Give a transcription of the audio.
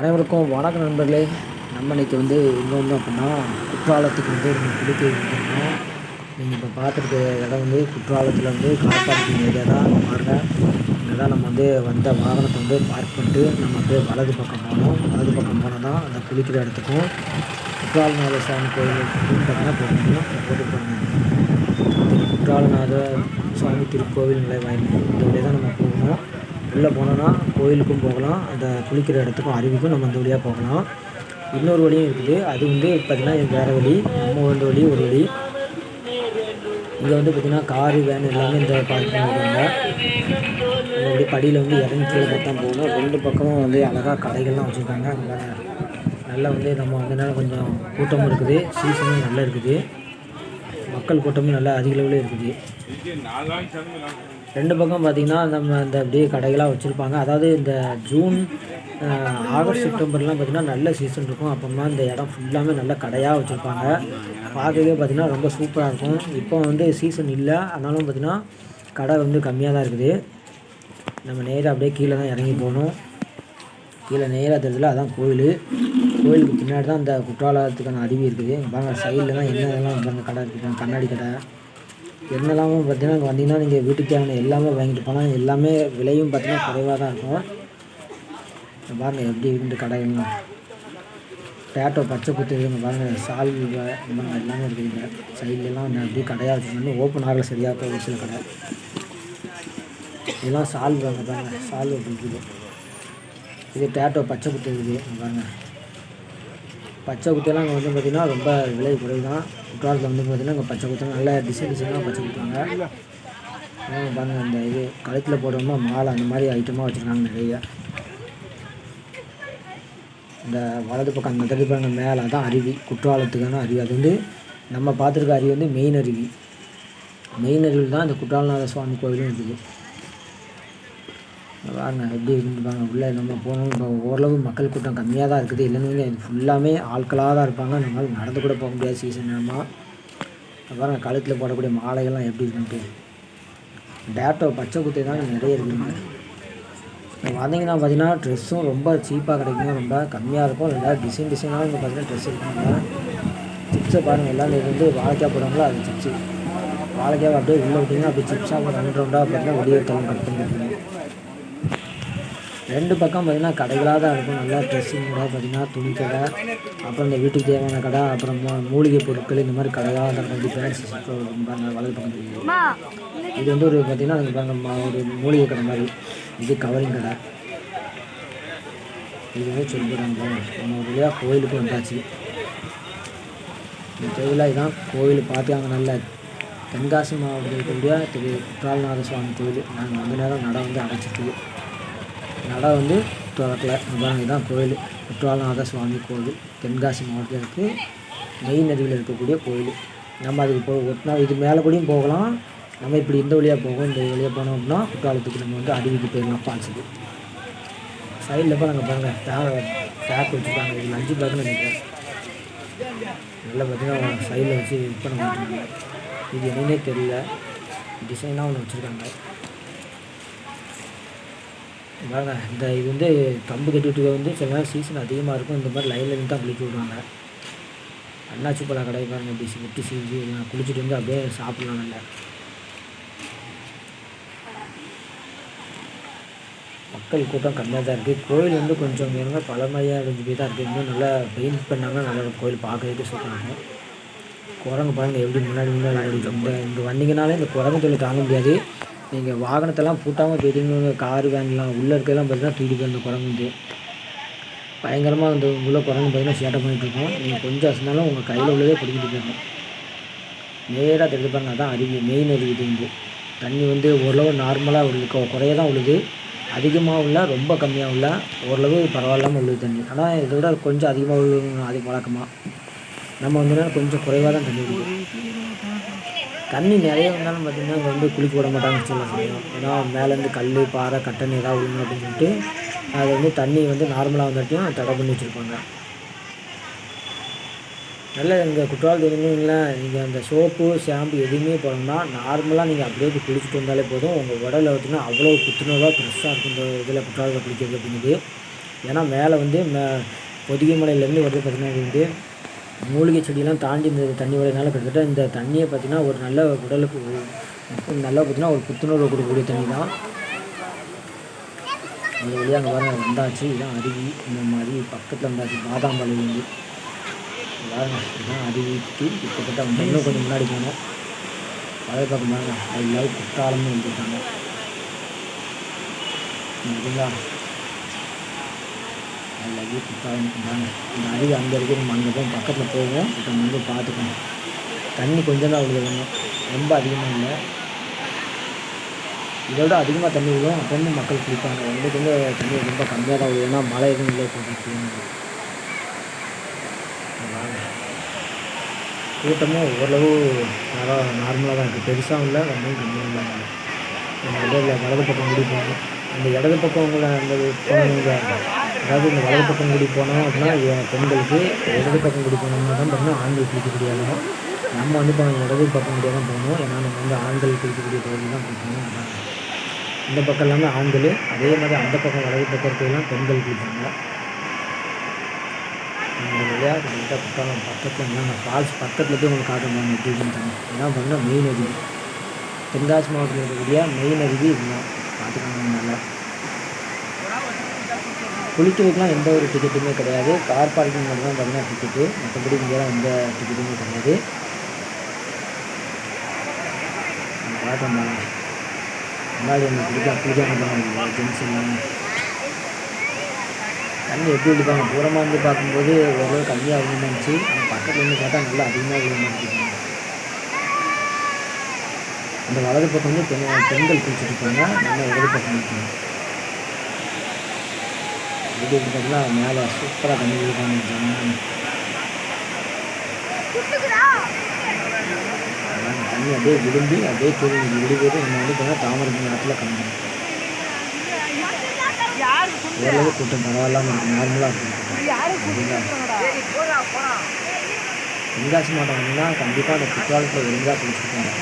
அனைவருக்கும் வணக்கம் நண்பர்களே. நம்ம இன்றைக்கி வந்து இன்னொன்று வந்தோம் அப்படின்னா குற்றாலத்துக்கு வந்து நம்ம குளிக்க வந்திருக்கோம். நீங்கள் இப்போ பார்த்துருக்க இடம் வந்து குற்றாலத்தில் வந்து கார் பார்க்கிங் ஏரியா தான் பாருங்க இங்கே தான் நம்ம வந்து வந்த வாகனத்தை வந்து பார்க் பண்ணிட்டு நம்ம வந்து வலது பக்கம் போனோம். வலது பக்கம் போனால் தான் அந்த குளிக்கிற இடத்துக்கும் குற்றாலநாத சுவாமி கோயில் பார்த்தீங்கன்னா போகணும். குற்றாலநாத சுவாமி திருக்கோவில் நிலை நிலைவாயில் இந்த வழியாக தான் நம்ம போகணும். உள்ளே போனோன்னா கோயிலுக்கும் போகலாம் அந்த குளிக்கிற இடத்துக்கும் அருவிக்கும் நம்ம அந்த வழியாக போகலாம். இன்னொரு வழியும் இருக்குது. அது வந்து பார்த்திங்கன்னா வேறு வழி. நம்ம வந்து வழி ஒரு வழி. இங்கே வந்து பார்த்திங்கன்னா காரு வேன் எல்லாமே இந்த பார்க்கிங் இருக்காங்க. இந்த வழி படியில் வந்து இறங்கி கீழே பார்த்தா போகணும் ரெண்டு பக்கமும் வந்து அழகாக கடைகள்லாம் வச்சுருக்காங்க. அங்கே நல்லா வந்து நம்ம அதனால் கொஞ்சம் கூட்டமும் இருக்குது. சீசனும் நல்லா இருக்குது. மக்கள் கூட்டமும் நல்லா அதிக அளவில் இருக்குது. ரெண்டு பக்கம் பார்த்திங்கன்னா நம்ம இந்த அப்படியே கடைகளாக வச்சுருப்பாங்க. அதாவது இந்த ஜூன் ஆகஸ்ட் செப்டம்பர்லாம் பார்த்திங்கன்னா நல்ல சீசன் இருக்கும். அப்புறமா இந்த இடம் ஃபுல்லாமே நல்ல கடையாக வச்சுருப்பாங்க. பார்க்கவே பார்த்திங்கன்னா ரொம்ப சூப்பராக இருக்கும். இப்போ வந்து சீசன் இல்லை. ஆனாலும் பார்த்திங்கன்னா கடை வந்து கம்மியாக தான் இருக்குது. நம்ம நேராக அப்படியே கீழே தான் இறங்கி போகணும். கீழே நேராக தெரிஞ்சல அதான் கோயில். கோயிலுக்கு பின்னாடி தான் இந்த குற்றாலத்துக்கான அருவி இருக்குது. பாருங்கள் சைடில் தான் என்னென்னலாம் பாருங்கள் கடை இருக்குது. கண்ணாடி கடை. என்னெல்லாமோ பார்த்தீங்கன்னா அங்கே வந்தீங்கன்னா நீங்கள் வீட்டுக்கு தேவையான எல்லாமே வாங்கிட்டு போனால் எல்லாமே விலையும் பார்த்தீங்கன்னா குறைவாக தான் இருக்கும். பாருங்கள் எப்படி இருக்குது கடைகள்லாம். டேட்டோ பச்சை குத்து இருக்குங்க பாருங்கள் சால் இந்த எல்லாமே இருக்குதுங்க சைட்லலாம் அப்படியே கடையாக வச்சுருந்தாங்க ஓப்பன் ஆகல சரியாக இருக்கும் ஒரு சில கடை. இதெல்லாம் சால் வாங்க பாருங்கள் சால் இருக்குது. இது டேட்டோ பச்சை குத்து இருக்குது. பாருங்கள் பச்சை குத்தியெல்லாம் அங்கே வந்து பார்த்திங்கன்னா ரொம்ப விலை குறைவு தான். குற்றாலத்தில் வந்து பார்த்திங்கன்னா இங்கே பச்சை கொடுத்தாங்க நல்லா டிசைன் டிசைனாக பச்சை கொடுத்தாங்க பாருங்க அந்த இது கழுத்தில் போடுறோமா மாலை அந்த மாதிரி ஐட்டமாக வச்சுருக்காங்க நிறைய. இந்த வலது பக்கம் அந்த தடி பாருங்க மேலே தான் அருவி. குற்றாலத்துக்கான அருவி. அது வந்து நம்ம பார்த்துருக்க அருவி வந்து மெயின் அருவி. மெயின் அருவியில் தான் இந்த குற்றாலநாத சுவாமி கோவிலும் இருக்குது. வாங்க பாருங்க எப்படி இருந்து பாருங்க உள்ளே நம்ம போனோம் இப்போ ஓரளவு மக்கள் கூட்டம் கம்மியாக தான் இருக்குது. இல்லைன்னு இது ஃபுல்லாமே ஆட்களாக தான் இருப்பாங்க. நம்மளால் நடந்து கூட போக முடியாது சீசன் நேரமாக இங்க பாருங்க கழுத்தில் போடக்கூடிய மாலைகள்லாம் எப்படி இருக்குன்ட்டு. டேட்டோ பச்சை குத்தை தான் நிறைய இருக்குங்க வந்தீங்கன்னா பார்த்தீங்கன்னா ட்ரெஸ்ஸும் ரொம்ப சீப்பாக கிடைக்கும் ரொம்ப கம்மியாக இருக்கும். இல்லை டிசைன் டிசைனாக இங்கே பார்த்தீங்கன்னா ட்ரெஸ் இருக்குங்க சிப்ஸை பாருங்கள் எல்லாம் இது வந்து வாழைக்காய் போடுவாங்களோ? அது சிப்ஸு வாழைக்காய் அப்படியே உள்ளே விட்டிங்கன்னா அப்படியே சிப்ஸாக ரவுண்ட் ரவுண்டாக பார்த்தீங்கன்னா வெளியே தள்ளி கட் பண்ணி ரெண்டு பக்கம் பார்த்தீங்கன்னா கடைகளாக தான் இருக்கும். நல்லா ட்ரெஸ்ஸிங் கடை பார்த்தீங்கன்னா துணி கடை அப்புறம் இந்த வீட்டுக்கு தேவையான கடை அப்புறம் மூலிகை பொருட்கள் இந்த மாதிரி கடைகளாக தான் இருக்கும். ஃபேன்சி பாருங்க வலது பக்கம் தெரியுது. இது வந்து ஒரு பார்த்தீங்கன்னா அங்கே பாருங்க ம- ஒரு மூலிகை கடை மாதிரி. இது கவரிங் கடை. இது வந்து சொல்லிடுறாங்க நம்ம ஒரு வழியாக கோயிலுக்கு வந்தாச்சு. இந்த கோயிலாக இதான் கோயில் பார்த்து அங்கே நல்ல தென்காசி மாவட்டத்தில் இருக்கக்கூடிய திரு குற்றாலநாத சுவாமி கோயில். நாங்கள் வந்து நேரம் நடை வந்து அடைச்சிட்டு நடை வந்து திறக்கல அதான் இதுதான் கோயில். குற்றாலநாத சுவாமி கோவில் தென்காசி மாவட்டத்தில் இருக்குது மெயின் நதியில் இருக்கக்கூடிய கோயில். நம்ம அதுக்கு போ ஒட்டினா இது மேலே கூடயும் போகலாம். நம்ம இப்படி இந்த வழியாக போகும் இந்த வழியாக போனோம் அப்படின்னா குற்றாலத்துக்கு நம்ம வந்து அருவிக்கு போயிடலாம் ஃபால்ஸுக்கு சைடில் போய் நாங்கள் பாருங்கள் பேக் பேக் வச்சுருக்காங்க. இது லஞ்சு பேக்னு நினைக்கிறேன். நல்லா பார்த்தீங்கன்னா சைடில் வச்சு விற்பனை பண்ணிட்டுருக்காங்க இது என்னன்னே தெரியல. டிசைனாக ஒன்று வச்சுருக்காங்க. பாருங்க இந்த இது வந்து கம்பு கட்டிட்டு வந்து சில நேரம் சீசன் அதிகமாக இருக்கும். இந்த மாதிரி லைனில் இருந்து தான் குளிக்க விடுவாங்க. அண்ணாச்சி பழம் கடை பாருங்க. அப்படி விட்டு செஞ்சு குளிச்சுட்டு வந்து அப்படியே சாப்பிட்லாம் நல்லா. மக்கள் கூட்டம் கம்மியாக தான் இருக்குது கோயில் வந்து கொஞ்சம் இருங்க பழமையாக கொஞ்சம் போய் தான் இருக்குது இன்னும் நல்லா பெயிண்ட் பண்ணாங்கன்னா நல்லா இருக்கும். கோயில் பார்க்கறதுக்கு சொல்கிறாங்க குரங்கு பாருங்க. எப்படி முன்னாடி முன்னாடி இந்த இங்கே வந்தீங்கனாலே இந்த குரங்கு தொழில் தாங்க முடியாது. நீங்கள் வாகனத்தெல்லாம் பூட்டாமல் போயிட்டீங்க கார் வேன்லாம் உள்ளே இருக்கலாம் பார்த்தீங்கன்னா தூக்கிட்டு போய் அந்த குரங்கு வந்து பயங்கரமாக அந்த உள்ளே குரங்கு பார்த்தீங்கன்னா சேட்டை பண்ணிட்டு இருக்கோம். நீங்கள் கொஞ்சம் அசந்தாலும் உங்கள் கையில் உள்ளதே பிடிக்கிட்டு போயிடணும் நேராக தெரிஞ்சுப்பாங்க அதான் அருவி மெயின் அருவி இது தண்ணி வந்து ஓரளவு நார்மலாக உள்ளது. குறைய தான் உள்ளது. அதிகமாக உள்ள ரொம்ப கம்மியாக உள்ள ஓரளவு பரவாயில்லாமல் உள்ளது தண்ணி. ஆனால் இதை விட கொஞ்சம் அதிகமாக உள்ள அதிக வழக்கமாக நம்ம வந்து கொஞ்சம் குறைவாக தான் தண்ணி இருக்குது தண்ணி நிறைய வந்தாலும் பார்த்திங்கன்னா அங்கே வந்து குளிக்க விட மாட்டாங்கன்னு சொல்ல முடியும். ஏன்னா மேலேருந்து கல் பாறை கட்டணி ஏதாவது விழுங்க அப்படின்னு சொல்லிட்டு அது வந்து தண்ணி வந்து நார்மலாக வந்தாட்டியும் தடை பண்ணி வச்சுருப்பாங்க. நல்ல இந்த குற்றாலத்தில் இருந்தீங்களேன் நீங்கள் அந்த சோப்பு ஷாம்பு எதுவுமே போடணும்னா நார்மலாக நீங்கள் அப்படியே போய் குளிச்சுட்டு வந்தாலே போதும். உங்கள் உடலில் பார்த்தீங்கன்னா அவ்வளோ புத்துணர்வாக ஃப்ரெஷ்ஷாக இருக்கும் இந்த இதில் குற்றாலத்தில் குளிக்கிறது அப்படிங்கிறது. ஏன்னா மேலே வந்து மே பொதிகை மலையிலேருந்து வருது பார்த்திங்கன்னா வந்து மூலிகை செடியெல்லாம் தாண்டி இந்த தண்ணி வரதுனால கிட்டத்தட்ட இந்த தண்ணியை பார்த்திங்கன்னா ஒரு நல்ல உடலுக்கு நல்லா பார்த்திங்கன்னா ஒரு புத்துணர்வு கொடுக்கக்கூடிய தண்ணி தான். அந்த வழியாக அங்கே பாருங்கள் வந்தாச்சு. இதான் அருவி. இந்த மாதிரி பக்கத்தில் வந்தாச்சு. பாதாம்பாளையிலேருந்து பாருங்க இதுதான் அருவி. அருவிக்கு கிட்டத்தட்ட வந்து இன்னும் கொஞ்சம் முன்னாடி போனோம். அதை பக்கம் பாருங்கள் அது லவ் குற்றாலம்னு வந்துருக்காங்க சரிங்களா லவ் யூ குற்றாலம் பாருங்க இந்த அங்கே இருக்கிற நம்ம அங்கே போய் பக்கத்தில் போவோம் இப்போ வந்து பார்த்துக்கணும். தண்ணி கொஞ்சம் தான் அவ்வளோ வேணும். ரொம்ப அதிகமாக இல்லை. இதை விட அதிகமாக தண்ணி விடும் அப்போ வந்து மக்கள் குளிப்பாங்க. எங்களுக்கு வந்து தண்ணி ரொம்ப கம்மியாக தான் விடும் ஏன்னா மழை எதுவும் இல்லை போட்டு கூட்டமும் ஓரளவு நல்லா நார்மலாக தான் இருக்குது பெருசாகவும் இல்லை ரொம்பவும் கம்மியாக தான் இல்லை நம்ம இடையில வலது பக்கம் கூடி அந்த இடது பக்கம் உங்களை அந்த போனவங்க அதாவது இந்த வலது பக்கம் கூடி போனோம் அப்படின்னா என் பெண்களுக்கு இடது பக்கம் கூடி போனோம்னா தான் பார்த்தீங்கன்னா ஆண்கள் குளிக்கக்கூடிய இடம் நம்ம வந்து இப்போ இடது பக்கம் கூடிய தான் போகணும். ஏன்னா நம்ம வந்து ஆண்கள் குளிக்கக்கூடிய பகுதி தான் போகணும் இந்த பக்கம் எல்லாமே ஆண்கள் அதே மாதிரி அந்த பக்கம் வலது பக்கம் இருக்கிறதெல்லாம் பெண்கள் குளிப்பாங்க. இந்த வழியாக கிட்டத்தட்ட பக்கத்தில் இருந்தாங்க ஃபால்ஸ் பக்கத்தில் போய் உங்களுக்கு காட்டுறாங்க எப்படி இருந்தாங்க இதான் பார்த்தீங்கன்னா மெயின் அருவி. தென்காசி மாவட்டத்தில் இருக்கக்கூடிய மெயின் அருவி இதுதான். பார்த்துக்கணும் நல்லா குளிக்கிறதுக்குலாம் எந்த ஒரு டிக்கெட்டுமே கிடையாது. கார் பார்க்கிங் மட்டும் தான் பார்த்தீங்கன்னா டிக்கெட்டு மற்றபடி இங்கேலாம் எந்த டிக்கெட்டுமே கிடையாது. காட்டுறோம் முன்னாடி அந்த குளிக்க குளிக்காம ஜென்ஸ் தண்ணி எப்படி எடுப்பாங்க தூரமாக இருந்து பார்க்கும்போது ஓரளவு கம்மியாக இருந்துச்சு ஆனால் பக்கத்தில் இருந்து பார்த்தா நல்லா அதிகமாக அதிகமாக இருந்துச்சு அந்த வலது பக்கம் வந்து பெண் பெண்கள் குளிச்சுட்டு இருப்பாங்க நம்ம இடது பக்கம் இருக்கணும் எப்படி பார்த்தீங்கன்னா மேலே சூப்பராக தண்ணி இருக்காங்க தண்ணி அப்படியே விரும்பி அப்படியே கீழே விடுவது நம்ம வந்து தாமரை நேரத்தில் கலந்துடும் ஓரளவு கூட்டம் பரவாயில்லாமல் இருக்கும் நார்மலாக இருக்கும். தென்காசி மாவட்டம் வந்தீங்கன்னா கண்டிப்பாக அந்த குற்றாலத்தில் ஒழுங்காக குளிச்சுருக்காங்க